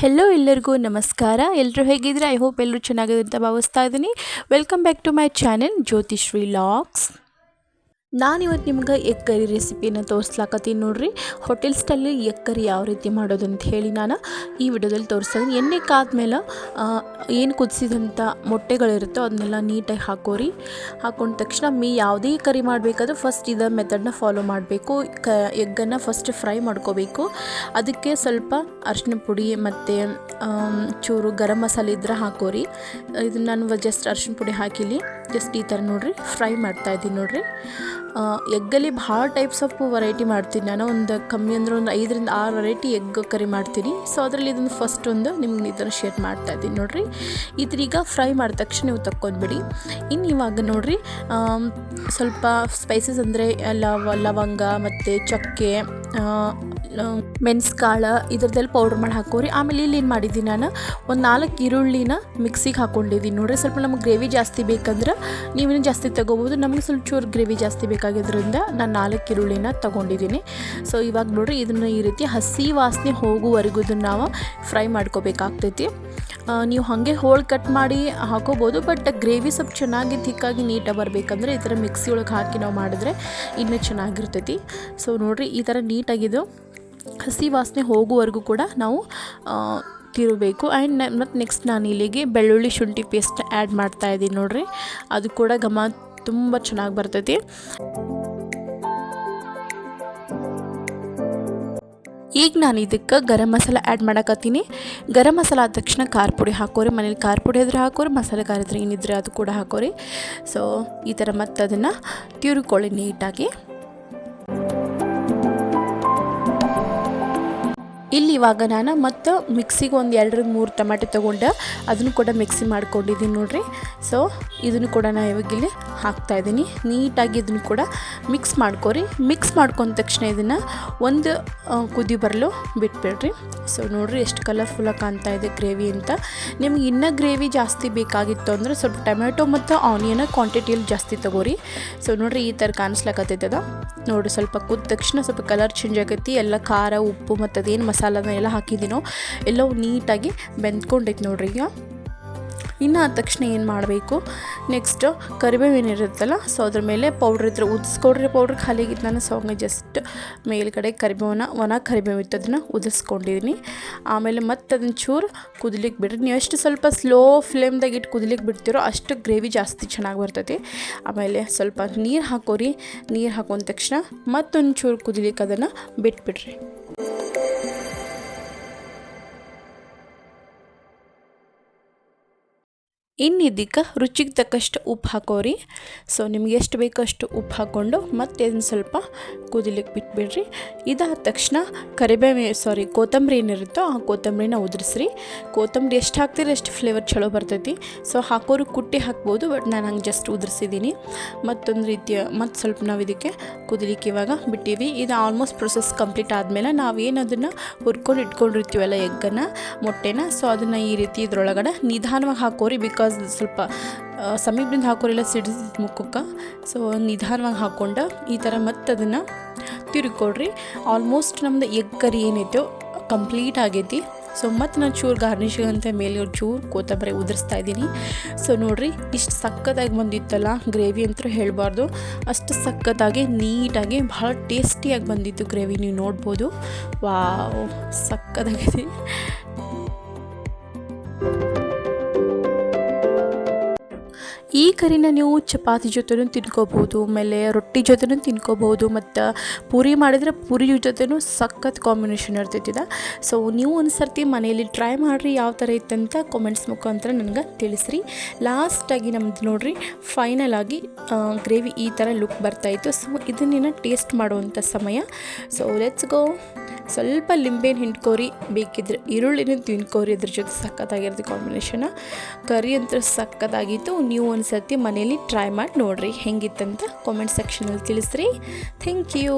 Hello ಎಲ್ಲರಿಗೂ ನಮಸ್ಕಾರ. ಎಲ್ಲರೂ ಹೇಗಿದ್ದೀರಾ? ಐ ಹೋಪ್ ಎಲ್ಲರೂ ಚೆನ್ನಾಗಿದೆ ಅಂತ ಭಾವಿಸ್ತಾ ಇದ್ದೀನಿ. Welcome back to my channel Jyothishree logs ನಾನಿವತ್ತು ನಿಮ್ಗೆ ಎಗ್ ಕರಿ ರೆಸಿಪಿನ ತೋರಿಸ್ಲಾಕತ್ತೀನಿ ನೋಡ್ರಿ. ಹೋಟೆಲ್ ಸ್ಟೈಲಲ್ಲಿ ಎಗ್ ಕರಿ ಯಾವ ರೀತಿ ಮಾಡೋದು ಅಂತ ಹೇಳಿ ನಾನು ಈ ವಿಡಿಯೋದಲ್ಲಿ ತೋರಿಸ್ತೀನಿ ಎಣ್ಣೆ ಕಾದ್ಮೇಲೆ ಏನು ಕುದಿಸಿದಂಥ ಮೊಟ್ಟೆಗಳಿರುತ್ತೋ ಅದನ್ನೆಲ್ಲ ನೀಟಾಗಿ ಹಾಕೋರಿ. ಹಾಕೊಂಡ ತಕ್ಷಣ ಮೀ ಯಾವುದೇ ಕರಿ ಮಾಡಬೇಕಾದ್ರೂ ಫಸ್ಟ್ ಇದ ಮೆಥಡ್ನ ಫಾಲೋ ಮಾಡಬೇಕು. ಕ, ಎಗ್ಗನ್ನು ಫಸ್ಟ್ ಫ್ರೈ ಮಾಡ್ಕೋಬೇಕು. ಅದಕ್ಕೆ ಸ್ವಲ್ಪ ಅರಿಶಿನ ಪುಡಿ ಮತ್ತು ಚೂರು ಗರಂ ಮಸಾಲೆ ಇದ್ರೆ ಹಾಕೋರಿ. ಇದನ್ನು ನಾನು ಜಸ್ಟ್ ಅರಿಶಿನ ಪುಡಿ ಹಾಕಿಲಿ. ಜಸ್ಟ್ ಈ ಥರ ನೋಡಿರಿ, ಫ್ರೈ ಮಾಡ್ತಾಯಿದ್ದೀನಿ ನೋಡಿರಿ. ಎಗ್ಗಲ್ಲಿ ಭಾಳ ಟೈಪ್ಸ್ ಆಫ್ ವೆರೈಟಿ ಮಾಡ್ತೀನಿ ನಾನು. ಒಂದು ಕಮ್ಮಿ ಅಂದ್ರೆ ಒಂದು ಐದರಿಂದ ಆರು ವೆರೈಟಿ ಎಗ್ ಕರಿ ಮಾಡ್ತೀನಿ. ಸೊ ಅದರಲ್ಲಿ ಇದೊಂದು ಫಸ್ಟ್ ಒಂದು ನಿಮ್ಗೆ ಈ ಥರ ಶೇರ್ ಮಾಡ್ತಾ ಇದ್ದೀನಿ ನೋಡಿರಿ. ಇದ್ರೀಗ ಫ್ರೈ ಮಾಡಿದ ತಕ್ಷಣ ನೀವು ತಕ್ಕೊಂಡ್ಬಿಡಿ. ಇನ್ನು ಇವಾಗ ನೋಡಿರಿ ಸ್ವಲ್ಪ ಸ್ಪೈಸಸ್ ಅಂದರೆ ಲವ, ಲವಂಗ ಮತ್ತು ಚಕ್ಕೆ ಮೆಣಸ್ಕಾಳು ಇದ್ರದ್ದೆಲ್ಲ ಪೌಡ್ರ್ ಮಾಡಿ ಹಾಕೋರಿ. ಆಮೇಲೆ ಇಲ್ಲಿ ಏನು ಮಾಡಿದ್ದೀನಿ ನಾನು? ಒಂದು ನಾಲ್ಕು ಈರುಳ್ಳಿನ ಮಿಕ್ಸಿಗೆ ಹಾಕ್ಕೊಂಡಿದ್ದೀನಿ ನೋಡಿರಿ, ಸ್ವಲ್ಪ ನಮಗೆ ಗ್ರೇವಿ ಜಾಸ್ತಿ ಬೇಕಂದ್ರೆ ನೀವೇನು ಜಾಸ್ತಿ ತೊಗೋಬೋದು, ನಮಗೆ ಸ್ವಲ್ಪ ಚೂರು ಗ್ರೇವಿ ಜಾಸ್ತಿ ಬೇಕಾಗಿದ್ದರಿಂದ ನಾನು ನಾಲ್ಕು ಈರುಳ್ಳಿನ ತೊಗೊಂಡಿದ್ದೀನಿ. ಸೊ ಇವಾಗ ನೋಡಿರಿ, ಇದನ್ನು ಈ ರೀತಿ ಹಸಿ ವಾಸನೆ ಹೋಗುವರೆಗೂ ಇದನ್ನು ನಾವು ಫ್ರೈ ಮಾಡ್ಕೋಬೇಕಾಗ್ತೈತಿ. ನೀವು ಹಾಗೆ ಹೋಳು ಕಟ್ ಮಾಡಿ ಹಾಕೋಬೋದು ಬಟ್ ಗ್ರೇವಿ ಸ್ವಲ್ಪ ಚೆನ್ನಾಗಿ ಥಿಕ್ಕಾಗಿ ನೀಟಾಗಿ ಬರಬೇಕಂದ್ರೆ ಈ ಥರ ಮಿಕ್ಸಿ ಒಳಗೆ ಹಾಕಿ ನಾವು ಮಾಡಿದ್ರೆ ಇನ್ನೂ ಚೆನ್ನಾಗಿರ್ತೈತಿ. ಸೊ ನೋಡಿರಿ, ಈ ಥರ ನೀಟಾಗಿದು ಹಸಿ ವಾಸನೆ ಹೋಗುವವರೆಗೂ ಕೂಡ ನಾವು ತಿರುಬೇಕು. ಆ್ಯಂಡ್ ಮತ್ತು ನೆಕ್ಸ್ಟ್ ನಾನು ಇಲ್ಲಿಗೆ ಬೆಳ್ಳುಳ್ಳಿ ಶುಂಠಿ ಪೇಸ್ಟ್ ಆ್ಯಡ್ ಮಾಡ್ತಾ ಇದ್ದೀನಿ ನೋಡಿರಿ. ಅದು ಕೂಡ ಘಮ ತುಂಬ ಚೆನ್ನಾಗಿ ಬರ್ತೈತಿ. ಈಗ ನಾನು ಇದಕ್ಕೆ ಗರಂ ಮಸಾಲ ಆ್ಯಡ್ ಮಾಡಕತ್ತೀನಿ. ಗರಂ ಮಸಾಲ ಆದ ತಕ್ಷಣ ಖಾರ ಪುಡಿ ಹಾಕೋರಿ. ಮನೇಲಿ ಖಾರ ಪುಡಿ ಇದ್ರೆ ಹಾಕೋರಿ, ಮಸಾಲೆ ಖಾರ ಇದ್ರೆ ಏನಿದ್ರೆ ಅದು ಕೂಡ ಹಾಕೋರಿ. ಸೊ ಈ ಥರ ಮತ್ತು ಅದನ್ನು ತಿರುಕೊಳ್ಳಿ ನೀಟಾಗಿ ಇಲ್ಲಿ ಇವಾಗ ನಾನು ಮತ್ತು ಮಿಕ್ಸಿಗೆ ಒಂದು ಎರಡರಿಂದ ಮೂರು ಟಮಾಟೆ ತೊಗೊಂಡು ಅದನ್ನು ಕೂಡ ಮಿಕ್ಸಿ ಮಾಡ್ಕೊಂಡಿದ್ದೀನಿ ನೋಡಿರಿ. ಸೊ ಇದನ್ನು ಕೂಡ ನಾನು ಇವಾಗ ಇಲ್ಲಿ ಹಾಕ್ತಾಯಿದ್ದೀನಿ ನೀಟಾಗಿ ಇದನ್ನು ಕೂಡ ಮಿಕ್ಸ್ ಮಾಡ್ಕೊರಿ. ಮಿಕ್ಸ್ ಮಾಡ್ಕೊಂಡ ತಕ್ಷಣ ಇದನ್ನು ಒಂದು ಕುದಿ ಬರಲು ಬಿಟ್ಬಿಡ್ರಿ. ಸೊ ನೋಡಿರಿ ಎಷ್ಟು ಕಲರ್ಫುಲ್ಲಾಗಿ ಕಾಣ್ತಾ ಇದೆ ಗ್ರೇವಿ ಅಂತ. ನಿಮ್ಗೆ ಇನ್ನೂ ಗ್ರೇವಿ ಜಾಸ್ತಿ ಬೇಕಾಗಿತ್ತು ಅಂದರೆ ಸ್ವಲ್ಪ ಟೊಮೆಟೊ ಮತ್ತು ಆನಿಯನ್ ಕ್ವಾಂಟಿಟಿಯಲ್ಲಿ ಜಾಸ್ತಿ ತಗೋರಿ. ಸೊ ನೋಡಿರಿ ಈ ಥರ ಕಾಣಿಸ್ಲಕತ್ತೈತದ ನೋಡಿರಿ ಸ್ವಲ್ಪ ಕುದ್ದ ತಕ್ಷಣ ಸ್ವಲ್ಪ ಕಲರ್ ಚೇಂಜ್ ಆಗೈತಿ. ಎಲ್ಲ ಖಾರ, ಉಪ್ಪು ಮತ್ತು ಅದೇನು ಮಸಾಲನ ಎಲ್ಲ ಹಾಕಿದ್ದೀನೋ ಎಲ್ಲವೂ ನೀಟಾಗಿ ಬೆಂದ್ಕೊಂಡೈತೆ ನೋಡಿರಿ ಈಗ. ಇನ್ನು ಆದ ತಕ್ಷಣ ಏನು ಮಾಡಬೇಕು? ನೆಕ್ಸ್ಟು ಕರಿಬೇವು ಏನಿರುತ್ತಲ್ಲ ಸೊ ಅದ್ರ ಮೇಲೆ ಪೌಡ್ರ್ ಇದ್ರೆ ಉದಿಸ್ಕೊಡ್ರಿ ಪೌಡ್ರ್ ಖಾಲಿಯಾಗಿತ್ತು ನಾನು. ಸೊ ಜಸ್ಟ್ ಮೇಲ್ಗಡೆ ಕರಿಬೇವನ್ನ ಒಣ ಕರಿಬೇವು ಇತ್ತು ಅದನ್ನು ಉದಿಸ್ಕೊಂಡಿದ್ದೀನಿ ಆಮೇಲೆ ಮತ್ತೆ ಅದನ್ನ ಚೂರು ಕುದಲಿಕ್ಕೆ ಬಿಡ್ರಿ. ನೀವು ಎಷ್ಟು ಸ್ವಲ್ಪ ಸ್ಲೋ ಫ್ಲೇಮ್ದಾಗ ಇಟ್ಟು ಕುದಲಿಕ್ಕೆ ಬಿಡ್ತೀರೋ ಅಷ್ಟು ಗ್ರೇವಿ ಜಾಸ್ತಿ ಚೆನ್ನಾಗಿ ಬರ್ತೈತಿ. ಆಮೇಲೆ ಸ್ವಲ್ಪ ನೀರು ಹಾಕೋರಿ. ನೀರು ಹಾಕೊಂಡ ತಕ್ಷಣ ಮತ್ತೊಂದು ಚೂರು ಕುದಿಲಿಕ್ಕೆ ಅದನ್ನು ಬಿಟ್ಬಿಡ್ರಿ. ಇನ್ನು ಇದಕ್ಕೆ ರುಚಿಗೆ ತಕ್ಕಷ್ಟು ಉಪ್ಪು ಹಾಕೋರಿ. ಸೊ ನಿಮ್ಗೆ ಎಷ್ಟು ಬೇಕಷ್ಟು ಉಪ್ಪು ಹಾಕ್ಕೊಂಡು ಮತ್ತೆ ಇದನ್ನು ಸ್ವಲ್ಪ ಕುದಿಲಿಕ್ಕೆ ಬಿಟ್ಬಿಡ್ರಿ. ಇದಾದ ತಕ್ಷಣ ಕರಿಬೇವು ಸಾರಿ ಕೊತ್ತಂಬರಿ ಏನಿರುತ್ತೋ ಆ ಕೊತ್ತಂಬರಿನ ಉದುರಿಸ್ರಿ. ಕೊತ್ತಂಬರಿ ಎಷ್ಟು ಹಾಕ್ತೀರಿ ಅಷ್ಟು ಫ್ಲೇವರ್ ಚಲೋ ಬರ್ತೈತಿ. ಸೊ ಹಾಕೋರು ಕುಟ್ಟಿ ಹಾಕ್ಬೋದು ಬಟ್ ನಾನು ಹಂಗೆ ಜಸ್ಟ್ ಉದುರಿಸಿದ್ದೀನಿ ಮತ್ತೊಂದು ರೀತಿಯ, ಮತ್ತು ಸ್ವಲ್ಪ ನಾವು ಇದಕ್ಕೆ ಕುದಿಲಿಕ್ಕೆ ಇವಾಗ ಬಿಟ್ಟಿವಿ. ಇದು ಆಲ್ಮೋಸ್ಟ್ ಪ್ರೊಸೆಸ್ ಕಂಪ್ಲೀಟ್ ಆದಮೇಲೆ ನಾವೇನು ಅದನ್ನು ಹುರ್ಕೊಂಡು ಇಟ್ಕೊಂಡಿರ್ತೀವಲ್ಲ ಎಗ್ಗನ್ನು, ಮೊಟ್ಟೆನ. ಸೊ ಅದನ್ನು ಈ ರೀತಿ ಇದರೊಳಗಡೆ ನಿಧಾನವಾಗಿ ಹಾಕೋರಿ ಬಿಕಾಸ್ ಸ್ವಲ್ಪ ಸಮೀಪದಿಂದ ಹಾಕೋರಿಲ್ಲ ಸಿಡಿದ ಮುಖಕ್ಕೆ. ಸೊ ನಿಧಾನವಾಗಿ ಹಾಕ್ಕೊಂಡು ಈ ಥರ ಮತ್ತೆ ಅದನ್ನು ತಿರುಗಿಕೊಡ್ರಿ. ಆಲ್ಮೋಸ್ಟ್ ನಮ್ಮದು ಎಗ್ ಕರಿ ಏನೈತೋ ಕಂಪ್ಲೀಟ್ ಆಗೈತಿ. ಸೊ ಮತ್ತು ನಾನು ಚೂರು ಗಾರ್ನಿಶಿಂಗ್ ಅಂತ ಮೇಲೆ ಚೂರು ಕೊತ್ತಂಬರಿ ಉದುರಿಸ್ತಾ ಇದ್ದೀನಿ. ಸೊ ನೋಡಿರಿ, ಇಷ್ಟು ಸಕ್ಕತ್ತಾಗಿ ಬಂದಿತ್ತಲ್ಲ ಗ್ರೇವಿ ಅಂತೂ ಹೇಳಬಾರ್ದು. ಅಷ್ಟು ಸಕ್ಕತ್ತಾಗಿ, ನೀಟಾಗಿ, ಭಾಳ ಟೇಸ್ಟಿಯಾಗಿ ಬಂದಿತ್ತು ಗ್ರೇವಿ ನೀವು ನೋಡ್ಬೋದು. ವಾವ್ ಸಕ್ಕತ್ತಾಗಿದೆ. ಈ ಕರಿನ ನೀವು ಚಪಾತಿ ಜೊತೆನೂ ತಿನ್ಕೋಬೋದು, ಆಮೇಲೆ ರೊಟ್ಟಿ ಜೊತೆನೂ ತಿನ್ಕೋಬೋದು, ಮತ್ತು ಪೂರಿ ಮಾಡಿದ್ರೆ ಪೂರಿ ಜೊತೆನೂ ಸಖತ್ ಕಾಂಬಿನೇಷನ್ ಇರ್ತೈತಿದ ಸೊ ನೀವು ಒಂದು ಸರ್ತಿ ಮನೆಯಲ್ಲಿ ಟ್ರೈ ಮಾಡಿರಿ ಯಾವ ಥರ ಇತ್ತಂತ ಕಾಮೆಂಟ್ಸ್ ಮುಖಾಂತರ ನನಗೆ ತಿಳಿಸ್ರಿ. ಲಾಸ್ಟಾಗಿ ನಮ್ದು ನೋಡಿರಿ ಫೈನಲ್ ಆಗಿ ಗ್ರೇವಿ ಈ ಥರ ಲುಕ್ ಬರ್ತಾಯಿತ್ತು ಸೊ ಇದನ್ನೇನು ಟೇಸ್ಟ್ ಮಾಡುವಂಥ ಸಮಯ. ಸೊ ಲೆಟ್ಸ್ ಗೋ ಸ್ವಲ್ಪ ಲಿಂಬೆನ ಹಿಂಡ್ಕೋರಿ, ಬೇಕಿದ್ರೆ ಈರುಳ್ಳಿನೂ ತಿನ್ಕೋರಿ ಅದ್ರ ಜೊತೆ ಸಖತ್ತಾಗಿರುತ್ತೆ ಕಾಂಬಿನೇಷನ ಕರಿ ಅಂತೂ ಸಖತ್ತಾಗಿತ್ತು ನೀವು ಒಂದು ಸರ್ತಿ ಮನೇಲಿ ಟ್ರೈ ಮಾಡಿ ನೋಡಿರಿ ಹೆಂಗಿತ್ತಂತ ಕಾಮೆಂಟ್ ಸೆಕ್ಷನಲ್ಲಿ ತಿಳಿಸ್ರಿ. Thank you